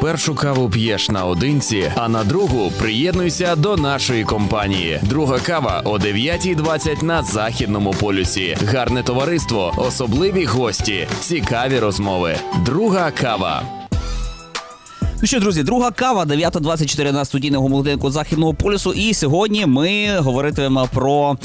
Першу каву п'єш наодинці, а на другу приєднуйся до нашої компанії. Друга кава о 9.20 на західному полюсі. Гарне товариство, особливі гості, цікаві розмови. Друга кава. Ну що, друзі, друга кава 9.24 на студійному будинку Західного полюсу. І сьогодні ми говоритимемо про.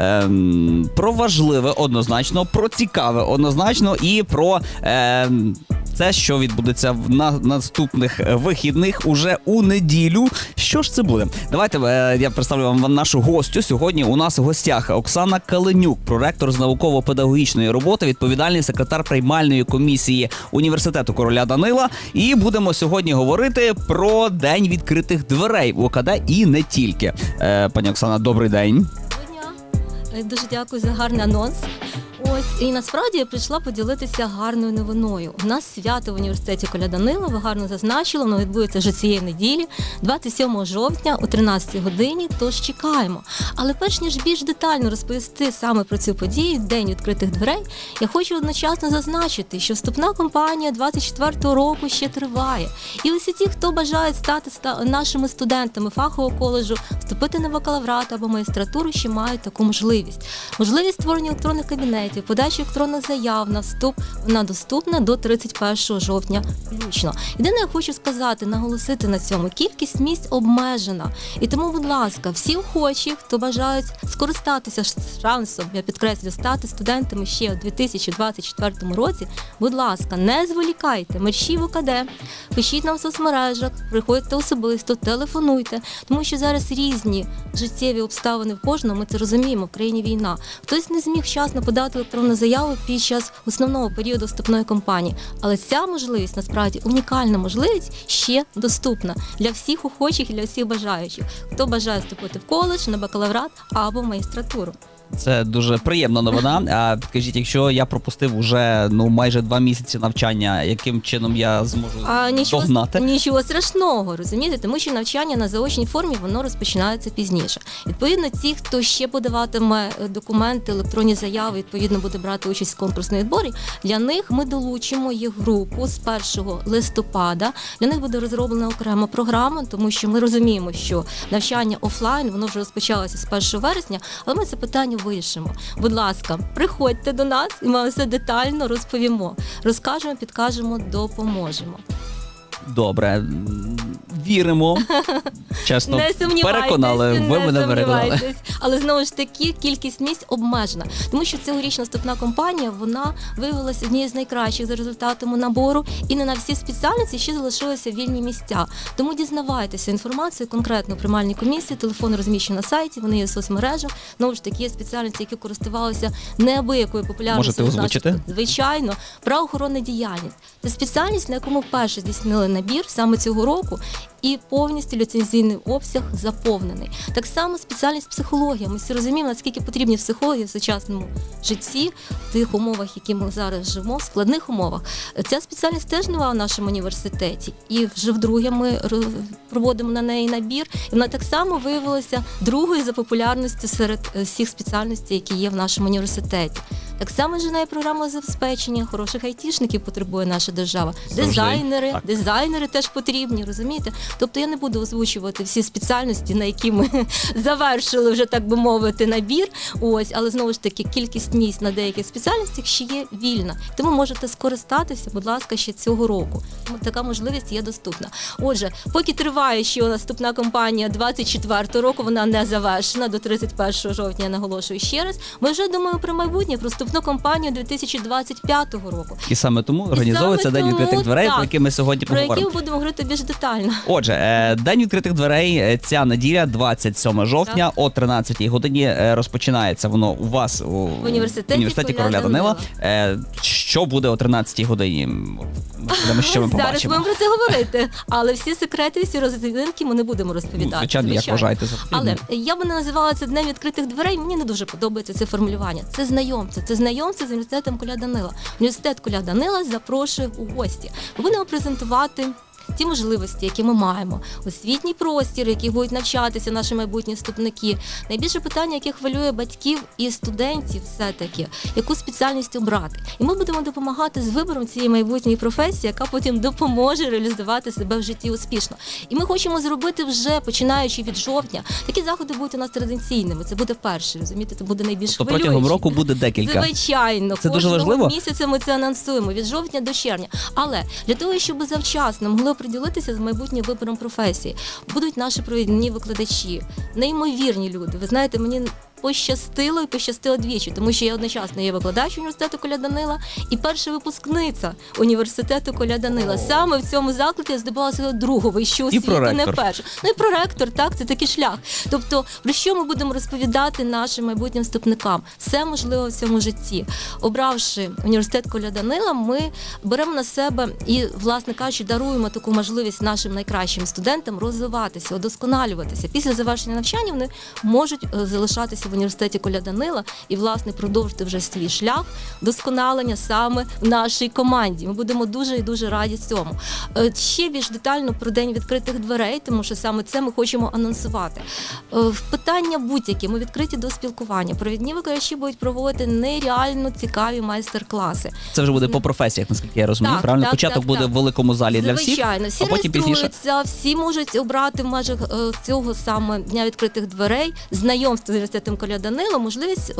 Ем, про важливе однозначно, про цікаве однозначно і про ем, це, що відбудеться в на наступних е, вихідних уже у неділю. Що ж це буде? Давайте е, я представлю вам нашу гостю. Сьогодні у нас у гостях Оксана Каленюк, проректор з науково-педагогічної роботи, відповідальний секретар приймальної комісії університету короля Данила. І будемо сьогодні говорити про день відкритих дверей в ОКД і не тільки. Е, пані Оксана, добрий день. Дуже дякую за гарний анонс. І насправді я прийшла поділитися гарною новиною. У нас свято в університеті Коля Данила. Ви гарно зазначили, воно відбудеться вже цієї неділі, 27 жовтня о 13 годині. Тож чекаємо. Але перш ніж більш детально розповісти саме про цю подію, день відкритих дверей, я хочу одночасно зазначити, що вступна кампанія 24-го року ще триває. І усі ті, хто бажають стати ста- нашими студентами фахового коледжу, вступити на бакалаврат або магістратуру, ще мають таку можливість. Можливість створення електронних кабінетів, подачі електронних заяв на вступ вона доступна до 31 жовтня включно. Єдине, я хочу сказати, наголосити на цьому. Кількість місць обмежена. І тому, будь ласка, всі охочі, хто бажають скористатися шансом, я підкреслю, стати студентами ще у 2024 році. Будь ласка, не зволікайте, мерщі в ОКД, пишіть нам в соцмережах, приходьте особисто, телефонуйте, тому що зараз різні життєві обставини в кожному. Ми це розуміємо. В країні війна. Хтось не зміг вчасно подати електронну заяву під час основного періоду вступної кампанії. Але ця можливість насправді унікальна можливість ще доступна для всіх охочих і для всіх бажаючих, хто бажає вступити в коледж, на бакалаврат або в магістратуру. Це дуже приємна новина. А підкажіть, якщо я пропустив уже ну майже два місяці навчання, яким чином я зможу А нічого, догнати? нічого страшного, розумієте, тому що навчання на заочній формі воно розпочинається пізніше. Відповідно, ті, хто ще подаватиме е, документи, електронні заяви, відповідно буде брати участь в конкурсній відборі. Для них ми долучимо їх групу з 1 листопада. Для них буде розроблена окрема програма, тому що ми розуміємо, що навчання офлайн воно вже розпочалося з 1 вересня, але ми це питання вирішимо. Будь ласка, приходьте до нас, і ми все детально розповімо. Розкажемо, підкажемо, допоможемо. Добре, віримо. Чесно, не сумнівайтесь, переконали. Ви не мене переконали. Але знову ж таки кількість місць обмежена, тому що цьогорічна вступна кампанія вона виявилася однією з найкращих за результатами набору, і не на всі спеціальності ще залишилися вільні місця. Тому дізнавайтеся інформацію конкретно у приймальній комісії. Телефон розміщений на сайті. Вони є в соцмережах. Знову ж таки, є спеціальності, які користувалися неабиякою популярністю. Можете озвучити? Звичайно, правоохоронна діяльність це спеціальність, на яку ми вперше здійснили набір саме цього року, і повністю ліцензійний обсяг заповнений. Так само спеціальність психологія. Ми всі розуміємо, наскільки потрібні психологи в сучасному житті, в тих умовах, які ми зараз живемо, в складних умовах. Ця спеціальність теж нова в нашому університеті, і вже вдруге ми ро- проводимо на неї набір. І вона так само виявилася другою за популярністю серед е, всіх спеціальностей, які є в нашому університеті. Так само ж неї програма забезпечення хороших айтішників потребує наша держава. Завжди. Дизайнери, Так. дизайнери теж потрібні, розумієте? Тобто я не буду озвучувати всі спеціальності, на які ми завершили вже так би мовити набір. Ось, але знову ж таки, кількість місць на деяких спеціальностях ще є вільна. Тому можете скористатися, будь ласка, ще цього року. Така можливість є доступна. Отже, поки триває ще наступна кампанія 24 року, вона не завершена до 31 жовтня. Я наголошую ще раз. Ми вже думаємо про майбутнє, про вступну кампанію 2025 року. І саме тому організовується саме день тому, відкритих дверей, так, про який ми сьогодні Про які ми будемо говорити більш детально. Отже, е, день відкритих дверей е, ця неділя, 27 жовтня, о 13 годині е, розпочинається воно у вас у в університеті короля Короля Данила. Е, Що буде о 13 годині? Можливо, що ми Зараз побачимо. будемо про це говорити. Але всі секрети, всі розвідки ми не будемо розповідати. Ну, Звичайно, як вважаєте за. Але я би не називала це днем відкритих дверей. Мені не дуже подобається це формулювання. Це знайомство. Це знайомство з університетом Коля Данила. Університет Коля Данила запрошує у гості. Будемо презентувати. Ті можливості, які ми маємо, освітній простір, в який будуть навчатися наші майбутні вступники. Найбільше питання, яке хвилює батьків і студентів, все таки, яку спеціальність обрати. І ми будемо допомагати з вибором цієї майбутньої професії, яка потім допоможе реалізувати себе в житті успішно. І ми хочемо зробити вже починаючи від жовтня. Такі заходи будуть у нас традиційними. Це буде перший, розумієте, це буде найбільш То хвилюючий. протягом року буде декілька. Звичайно, Це дуже важливо. місяця ми це анонсуємо від жовтня до червня. Але для того, щоб завчасно могли приділитися з майбутнім вибором професії, будуть наші провідні викладачі, неймовірні люди. Ви знаєте, мені. Пощастило і пощастило двічі, тому що я одночасно є викладач університету Коля Данила і перша випускниця університету Коля Данила. Саме в цьому закладі я здобула свого другого вищу освіту, не першу. Ну і проректор, так, це такий шлях. Тобто, про що ми будемо розповідати нашим майбутнім вступникам? Все можливо в цьому житті. Обравши університет Коля Данила, ми беремо на себе і, власне кажучи, даруємо таку можливість нашим найкращим студентам розвиватися, удосконалюватися. Після завершення навчання вони можуть е, залишатися в університеті Коля Данила і, власне, продовжити вже свій шлях досконалення саме в нашій команді. Ми будемо дуже і дуже раді цьому. Е, Ще більш детально про день відкритих дверей, тому що саме це ми хочемо анонсувати. Е, В питання будь-які ми відкриті до спілкування. Провідні викладачі будуть проводити нереально цікаві майстер-класи. Це вже буде по професіях, наскільки я розумію. Так, Правильно, так, початок так, буде так. в великому залі для всіх. Звичайно, всі а потім реєструються, всі можуть обрати в межах е, цього саме дня відкритих дверей, знайомство з університетом Коля Данило, можливість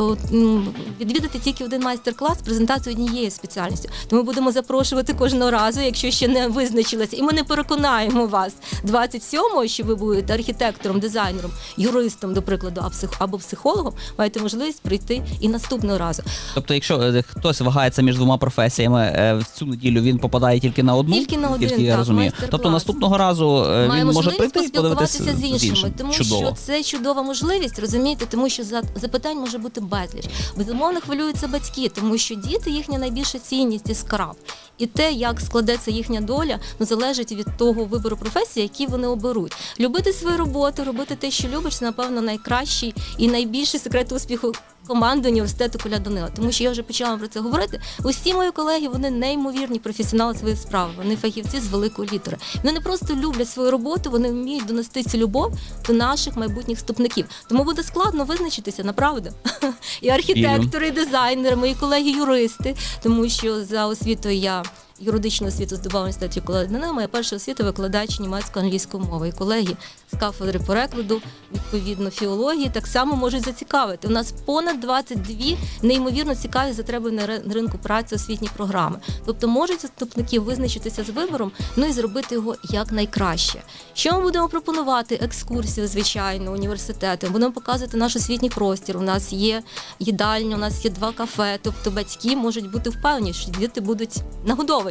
відвідати тільки один майстер-клас, презентацію однієї спеціальності. Тому будемо запрошувати кожного разу, якщо ще не визначилися. І ми не переконаємо вас 27-го, що ви будете архітектором, дизайнером, юристом, до прикладу, або психологом, маєте можливість прийти і наступного разу. Тобто, якщо е, хтось вагається між двома професіями, е, в цю неділю він попадає тільки на одну, Тільки на один, я так, розумію. Тобто наступного разу е, Має він може прийти і подивитися з іншими, тому Чудово. що це чудова можливість, розумієте, тому що запитань може бути безліч. Безумовно, хвилюються батьки, тому що діти їхня найбільша цінність і скраб. І те, як складеться їхня доля, ну залежить від того вибору професії, які вони оберуть. Любити свою роботу, робити те, що любиш, це напевно найкращий і найбільший секрет успіху команди університету Коля Данила. Тому що я вже почала про це говорити. Усі мої колеги вони неймовірні професіонали своєї справи. Вони фахівці з великої літери. Вони не просто люблять свою роботу, вони вміють донести цю любов до наших майбутніх вступників. Тому буде складно визначитися, направду. І архітектори, і дизайнери, мої колеги-юристи, тому що за освітою я. Юридичну освіту здобула в університеті Коля Моя перша освіта викладач німецько-англійської мови. І колеги з кафедри перекладу, відповідно, філології так само можуть зацікавити. У нас понад 22 неймовірно цікаві затреби на ри- ринку праці освітні програми. Тобто можуть вступники визначитися з вибором, ну і зробити його як найкраще. Що ми будемо пропонувати? Екскурсію, звичайно, університети. Будемо показувати наш освітній простір. У нас є їдальня, у нас є два кафе. Тобто батьки можуть бути впевнені, що діти будуть нагодовані.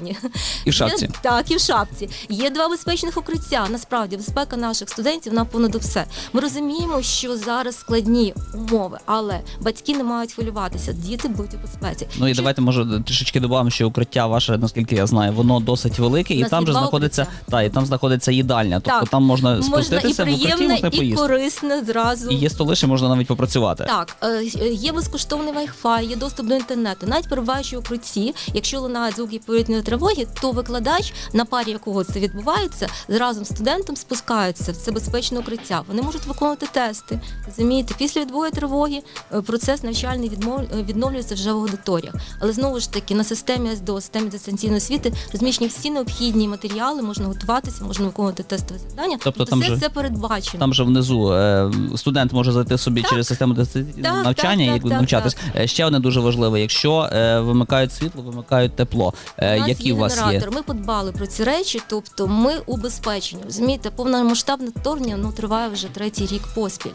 І в шапці. Є, так, і в шапці. Є два безпечних укриття. Насправді, безпека наших студентів на понад все. Ми розуміємо, що зараз складні умови, але батьки не мають хвилюватися. Діти будуть у безпеці. Ну і Що- давайте може трішечки додамо, що укриття ваше, наскільки я знаю, воно досить велике, і там же знаходиться укриття. та і там знаходиться їдальня. Тобто Так. там можна можна і спуститися в укритті, можна і поїсти. корисне зразу. І є столи, ще можна навіть попрацювати. Так, е, є безкоштовний Wi-Fi, є доступ до інтернету. Навіть перебуваючи у укритті, якщо лунають звуки повітряної тривоги, то викладач, на парі якого це відбувається, разом з студентом спускаються в це безпечне укриття. Вони можуть виконувати тести. Розумієте, після відбою тривоги е, процес навчальний е, відновлюється вже в аудиторіях. Але знову ж таки на системі СДО, системі дистанційної освіти розміщені всі необхідні матеріали, можна готуватися, можна виконувати тестові завдання. Тобто там все же- це передбачено. Там же внизу е, студент може зайти собі Так. через систему дистанційного навчання так, і так, так, навчатись. Е, Ще одне дуже важливе: якщо вимикають світло, вимикають тепло. Е, Є у вас є? Ми подбали про ці речі, тобто ми убезпечені. Розумієте, повномасштабне вторгнення ну, триває вже третій рік поспіль.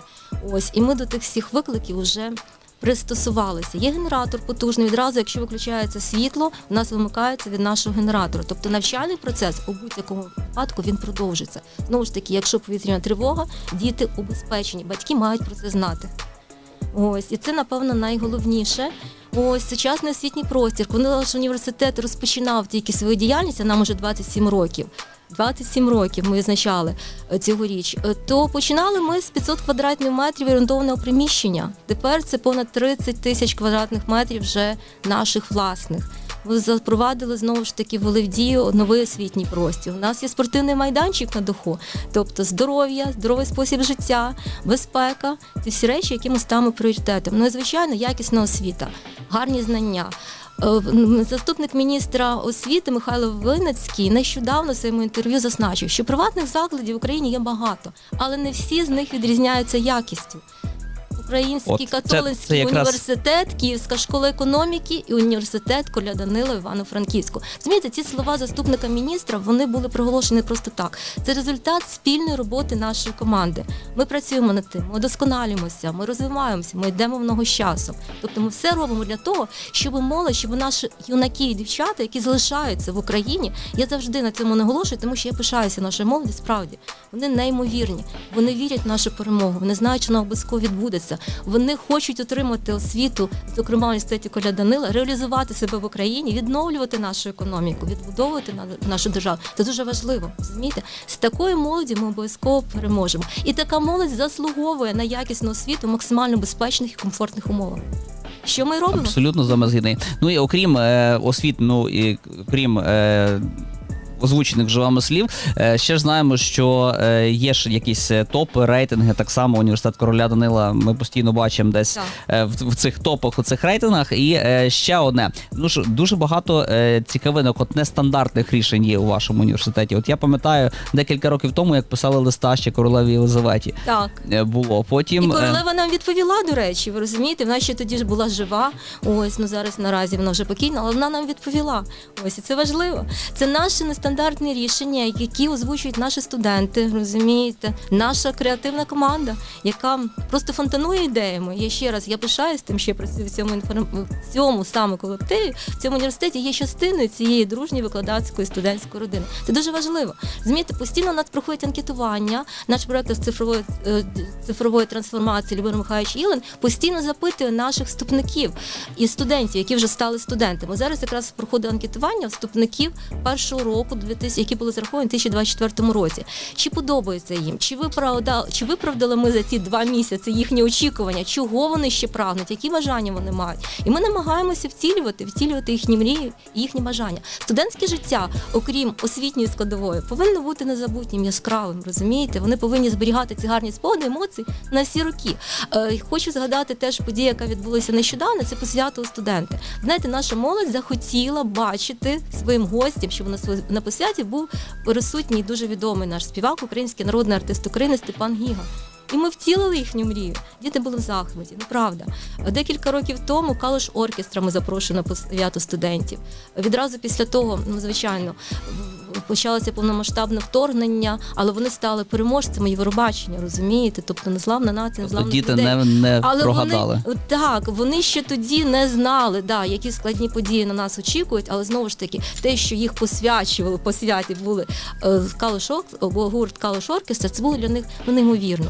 Ось, і ми до тих всіх викликів вже пристосувалися. Є генератор потужний. Відразу, якщо виключається світло, у нас вимикається від нашого генератора. Тобто навчальний процес у будь-якому випадку він продовжиться. Знову ж таки, якщо повітряна тривога, діти убезпечені. Батьки мають про це знати. Ось, і це, напевно, найголовніше. Ось сучасний освітній простір. Коли наш університет розпочинав тільки свою діяльність, а нам уже 27 років. 27 років ми визначали е, цьогоріч, е, то починали ми з 500 квадратних метрів орендованого приміщення. Тепер це понад 30 тисяч квадратних метрів вже наших власних. Ми запровадили знову ж таки ввели в дію новий освітній простір. У нас є спортивний майданчик на даху, тобто здоров'я, здоровий спосіб життя, безпека це всі речі, які ми ставимо пріоритетом. Ну і звичайно, якісна освіта, гарні знання. Е, Заступник міністра освіти Михайло Винницький нещодавно в своєму інтерв'ю зазначив, що приватних закладів в Україні є багато, але не всі з них відрізняються якістю. Український От, католицький це якраз- університет, Київська школа економіки і університет Коля Данила Івано-Франківську. Змієте, ці слова заступника міністра вони були приголошені просто так. Це результат спільної роботи нашої команди. Ми працюємо над тим, ми досконалюємося, ми розвиваємося, ми йдемо в ногу з часом. Тобто ми все робимо для того, щоб молодь, щоб наші юнаки і дівчата, які залишаються в Україні, я завжди на цьому наголошую, тому що я пишаюся нашою молоді. Справді вони неймовірні. Вони вірять в нашу перемогу. Вони знають, що вона обов'язково відбудеться. Вони хочуть отримати освіту, зокрема університеті Коля Данила, реалізувати себе в Україні, відновлювати нашу економіку, відбудовувати на- нашу державу. Це дуже важливо. Розумієте? З такою молоді ми обов'язково переможемо. І така молодь заслуговує на якісну освіту максимально безпечних і комфортних умовах. Що ми робимо? Абсолютно з. Ну і окрім е, освіт, ну і крім. Е, Озвучених вже вами слів, Е, ще ж знаємо, що е, є ж якісь е, топи, рейтинги. Так само університет короля Данила. Ми постійно бачимо десь Так. в, цих топах, у цих рейтингах. І ще одне. Ну ж дуже багато цікавинок, от нестандартних рішень є у вашому університеті. От я пам'ятаю декілька років тому, як писали листа ще королеві Єлизаветі. Так. Було потім І королева нам відповіла, до речі, ви розумієте, вона ще тоді ж була жива. Ось ну зараз наразі вона вже покійна, але вона нам відповіла. Ось і це важливо. Це наші нестандартні рішення, які озвучують наші студенти. Розумієте, наша креативна команда, яка просто фонтанує ідеями. Я ще раз я пишаюсь тим, що я працюю в цьому інформ... в цьому саме колективі. В цьому університеті є частиною цієї дружньої викладацької студентської родини. Це дуже важливо. Розумієте, постійно у нас проходять анкетування. Наш проект з цифрової е, цифрової трансформації Любомир Михайлович Ілин постійно запитує наших вступників і студентів, які вже стали студентами. Зараз якраз проходить анкетування вступників першого року, 2000, які були зараховані у 2024 році. Чи подобається їм? Чи виправдали, чи виправдали ми за ці два місяці їхні очікування? Чого вони ще прагнуть? Які бажання вони мають? І ми намагаємося втілювати, втілювати їхні мрії і їхні бажання. Студентське життя, окрім освітньої складової, повинно бути незабутнім, яскравим. Розумієте? Вони повинні зберігати ці гарні спогади, емоції на всі роки. Е, хочу згадати теж подію, яка відбулася нещодавно. Це посвято студенти. Знаєте, наша молодь захотіла бачити своїм гостям, щоб на сво- на посвяті був присутній дуже відомий наш співак, український народний артист України Степан Гіга. І ми втілили їхню мрію. Діти були в захваті, ну правда. Декілька років тому Калош оркестрами запрошено по свято студентів. Відразу після того, ну звичайно, почалося повномасштабне вторгнення, але вони стали переможцями Євробачення, розумієте? Тобто незламна нація, незламних діти людей. не, не Але прогадали. вони так, вони ще тоді не знали, да, які складні події на нас очікують, але знову ж таки, те, що їх посвячували, посвяті були е, Калош Ор- або гурт Калош Оркестра, це було для них ну, неймовірно.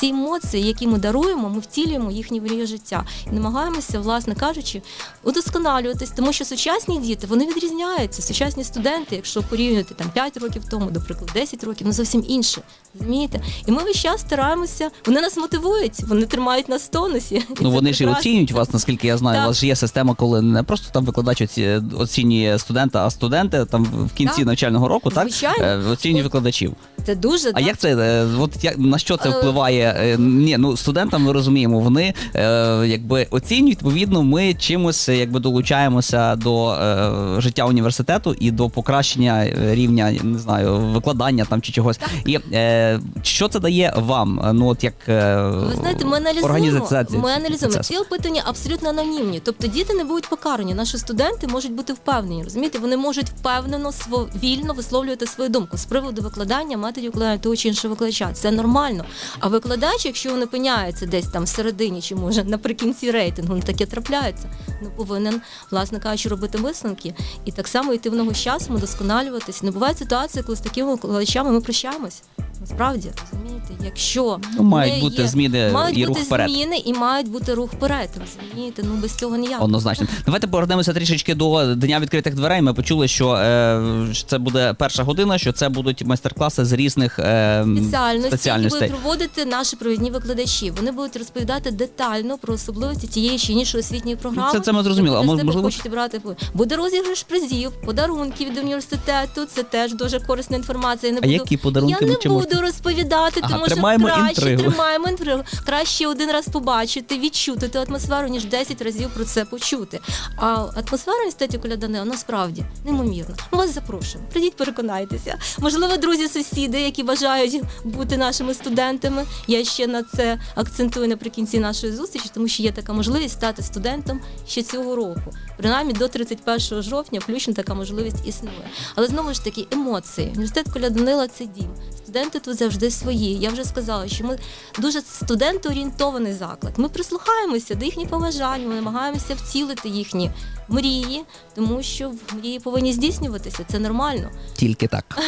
Ці емоції, які ми даруємо, ми втілюємо їхні мрії життя і намагаємося, власне кажучи, удосконалюватись, тому що сучасні діти вони відрізняються. Сучасні студенти, якщо порівнювати там 5 років тому, до прикладу, 10 років, ну зовсім інше. Розумієте? І ми весь час стараємося, вони нас мотивують, вони тримають нас в тонусі. Ну вони ж і оцінюють вас, наскільки я знаю. Так. У вас ж є система, коли не просто там викладач оці- оцінює студента, а студенти там в кінці Так. навчального року так Звичайно. е, оцінюють викладачів. Це дуже А як це е, от як на що це Е, впливає? Е, Ні, ну студентам ми розуміємо, вони е, якби оцінюють. Відповідно, ми чимось е, якби долучаємося до е, життя університету і до покращення рівня, не знаю, викладання там чи чогось. І е, що це дає вам? Ну от як е, Ви знаєте, ми аналізуємо. організація Ми аналізуємо. Ці опитання абсолютно анонімні. Тобто діти не будуть покарані. Наші студенти можуть бути впевнені. Розумієте, вони можуть впевнено, сво- вільно висловлювати свою думку з приводу викладання, методів викладання того чи іншого викладача. Це нормально. А викладач, якщо він опиняється десь там всередині, чи може наприкінці рейтингу, ну таке трапляється, ну повинен, власне кажучи, робити висновки і так само йти в ногу з часом, удосконалюватись. Не буває ситуації, коли з такими викладачами ми прощаємось. Насправді, розумієте? якщо Ну, мають бути є- зміни мають і бути рух вперед. зміни і мають бути рух вперед. Розумієте? Ну без цього ніяк. Однозначно. Давайте повернемося трішечки до дня відкритих дверей. Ми почули, що е, це буде перша година, що це будуть майстер-класи з різних е, спеціальності, які спеціальностей. будуть проводити наші провідні викладачі. Вони будуть розповідати детально про особливості тієї чи іншої освітньої програми. Це- це ми зрозуміли. А можливо- хочете брати буде розіграш призів, подарунки від університету. Це теж дуже корисна інформація. Я не А які подарунки я не чи буду розповідати, Ага, тому тримаємо що краще інтригу. тримаємо інтригу. Краще один раз побачити, відчути ту атмосферу, ніж 10 разів про це почути. А атмосфера Коля Данила насправді неймовірна. Ми вас запрошуємо. Прийдіть, переконайтеся. Можливо, друзі, сусіди, які бажають бути нашими студентами. Я ще на це акцентую наприкінці нашої зустрічі, тому що є така можливість стати студентом ще цього року. Принаймні до 31 жовтня, включно така можливість існує. Але знову ж таки, емоції. Університет Коля Данила це дім. Студенти тут завжди свої. Я вже сказала, що ми дуже студентоорієнтований заклад. Ми прислухаємося до їхніх побажань, ми намагаємося вцілити їхні мрії, тому що мрії повинні здійснюватися. Це нормально. Тільки так.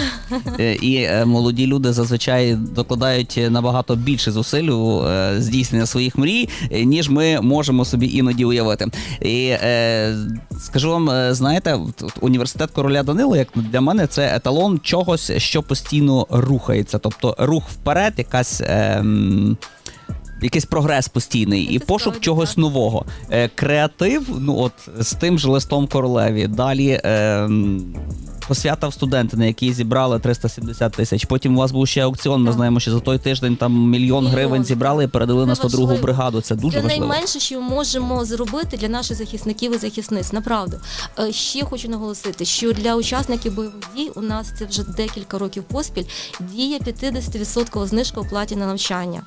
Е, І е, молоді люди зазвичай докладають набагато більше зусиль у е, здійснення своїх мрій, е, ніж ми можемо собі іноді уявити. І е, скажу вам, е, знаєте, університет короля Данила, як для мене, це еталон чогось, що постійно рухається. Тобто рух вперед, якась. Е, м, Якийсь прогрес постійний і пошук чогось нового. Е, креатив, ну от з тим же листом королеві. Далі е, посвята в студенти, на якій зібрали 370 тисяч. Потім у вас був ще аукціон. Ми знаємо, що за той тиждень там мільйон Мільйон, гривень зібрали і передали Це на 102 важливо. бригаду. Це дуже це важливо. найменше, що можемо зробити для наших захисників і захисниць. Направду Е, ще хочу наголосити, що для учасників бойових дій у нас це вже декілька років поспіль діє 50% знижка у платі на навчання.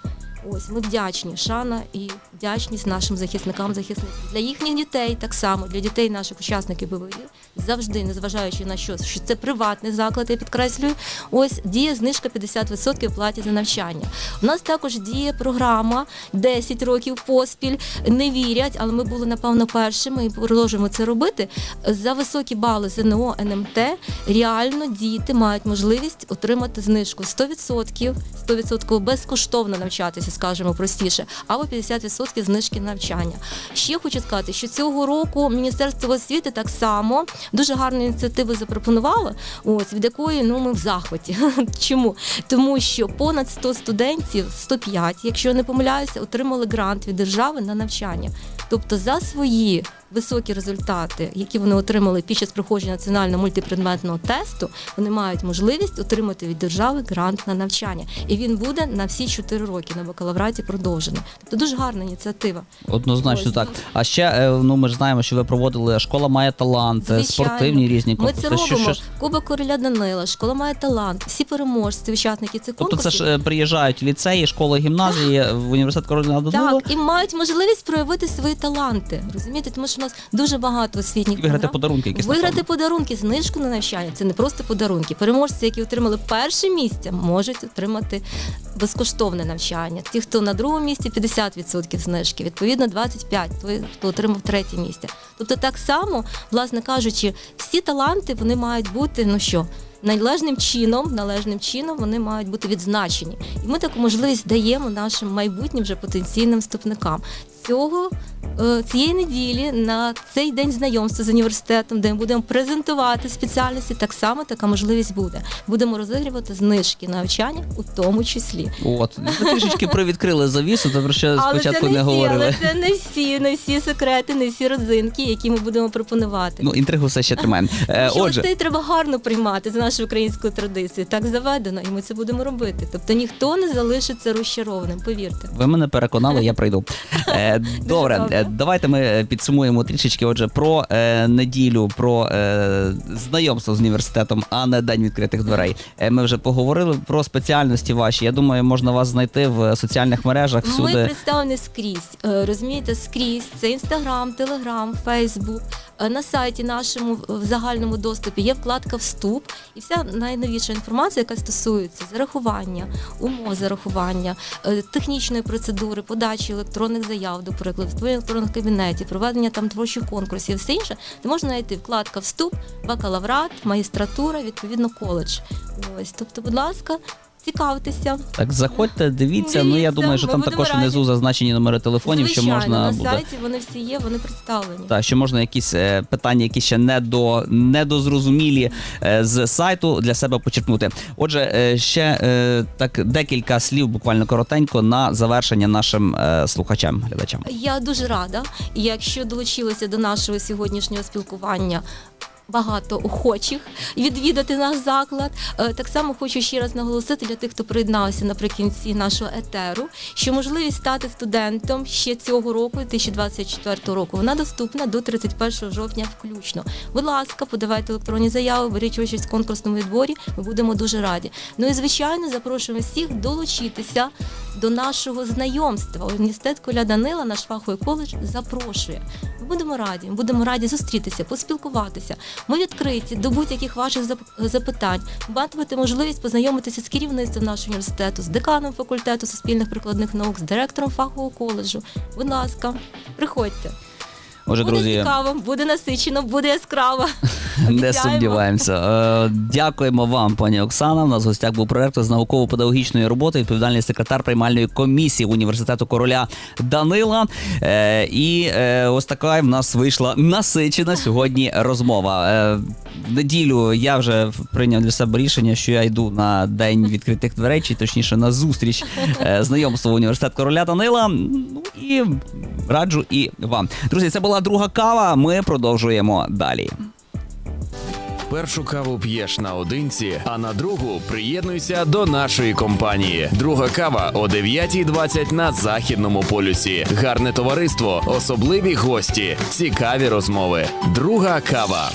Ось ми вдячні, шана і вдячність нашим захисникам, захисницям. Для їхніх дітей, так само для дітей наших учасників дій, завжди, незважаючи на що, що це приватний заклад, я підкреслюю. Ось діє знижка 50% в платі за навчання. У нас також діє програма 10 років поспіль. Не вірять, але ми були напевно першими і продовжуємо це робити. За високі бали ЗНО НМТ реально діти мають можливість отримати знижку 100%, 100% безкоштовно навчатися, скажімо простіше, або 50% знижки навчання. Ще хочу сказати, що цього року Міністерство освіти так само дуже гарну ініціативу запропонувала, ось від якої ну ми в захваті. Чому? Тому що понад 100 студентів, 105, якщо я не помиляюся, отримали грант від держави на навчання. Тобто за свої високі результати, які вони отримали під час проходження національного мультипредметного тесту, вони мають можливість отримати від держави грант на навчання. І він буде на всі 4 роки на бакалавраті продовжений. Тобто дуже гарна ініціатива. Однозначно Ось, так. А ще е, ну ми ж знаємо, що ви проводили школа має талант, е, Звичайно. спортивні різні Ми це Що- робимо. що- Кубок короля Данила, школа має талант. Всі переможці, учасники цих Тобто це ж е, приїжджають ліцеї, школи, гімназії в університет короля Данила. Так, і мають можливість проявити свої таланти. Розумієте, тому що у нас дуже багато освітніх виграти програм. подарунки, якісь Виграти напевно. подарунки, знижку на навчання це не просто подарунки. Переможці, які отримали перше місце, можуть отримати безкоштовне навчання. Ті, хто на другому місці, 50% знижки, відповідно 25%, той, хто отримав третє місце. Тобто, так само, власне кажучи, всі таланти вони мають бути, ну що. Належним чином, належним чином вони мають бути відзначені, і ми таку можливість даємо нашим майбутнім вже потенційним вступникам. Цього е, цієї неділі на цей день знайомства з університетом, де ми будемо презентувати спеціальності, так само така можливість буде. Будемо розігрувати знижки на навчання у тому числі. От ви трішечки привідкрили завісу, то про що спочатку не, не, всі, говорили. але це не всі, не всі секрети, не всі родзинки, які ми будемо пропонувати. Ну інтригу все ще тримаємо. Е, Отже, гостей треба гарно приймати за нашою українською традицією. Так заведено, і ми це будемо робити. Тобто ніхто не залишиться розчарованим, повірте. ви мене переконали, я прийду. Е, Добре, е, давайте ми підсумуємо трішечки. Отже, про е, неділю, про е, знайомство з університетом, а не день відкритих дверей. Е, ми вже поговорили про спеціальності ваші. Я думаю, можна вас знайти в соціальних мережах Ми всюди. представлені скрізь. Е, Розумієте, скрізь. Це інстаграм, телеграм, фейсбук. Е, На сайті нашому в загальному доступі є вкладка Вступ і вся найновіша інформація, яка стосується зарахування, умов зарахування, е, технічної процедури, подачі електронних заяв, до прикладу, створення електронних кабінетів, проведення там творчих конкурсів, все інше, де можна знайти вкладка Вступ, бакалаврат, магістратура, відповідно коледж. Ось, тобто, будь ласка. Цікавтеся. Так, заходьте, дивіться. Ну я Дивіться, думаю, що ми там будемо також раді. внизу зазначені номери телефонів, що Звичайно, можна на буде. сайті вони всі є, вони представлені. Та що можна якісь е, питання, які ще не до недозрозумілі е, з сайту для себе почерпнути. Отже, е, ще е, так декілька слів, буквально коротенько, на завершення нашим е, слухачам, глядачам. Я дуже рада. І якщо долучилися до нашого сьогоднішнього спілкування. Багато охочих відвідати наш заклад. Е, Так само хочу ще раз наголосити для тих, хто приєднався наприкінці нашого етеру, що можливість стати студентом ще цього року, 2024 року, вона доступна до 31 жовтня включно. Будь ласка, подавайте електронні заяви, беріть участь в конкурсному відборі. Ми будемо дуже раді. Ну і звичайно, запрошуємо всіх долучитися до нашого знайомства. Університет Коля Данила, наш фаховий коледж, запрошує. Будемо раді, будемо раді зустрітися, поспілкуватися. Ми відкриті до будь-яких ваших запитань, матимете можливість познайомитися з керівництвом нашого університету, з деканом факультету суспільних прикладних наук, з директором фахового коледжу. Будь ласка, приходьте. Отже, буде друзі, цікаво, буде насичено, буде яскраво. не сумніваємося. Е, Дякуємо вам, пані Оксана. У нас в гостях був проректор з науково-педагогічної роботи, відповідальний секретар приймальної комісії університету короля Данила. Е, І е, ось така в нас вийшла насичена сьогодні розмова. Неділю я вже прийняв для себе рішення, що я йду на день відкритих дверей, чи точніше на зустріч знайомства університет короля Данила. Ну і раджу і вам. Друзі, це була друга кава. Ми продовжуємо далі. Першу каву п'єш наодинці, а на другу приєднуйся до нашої компанії. Друга кава о 9.20 на західному полюсі. Гарне товариство, особливі гості, цікаві розмови. Друга кава.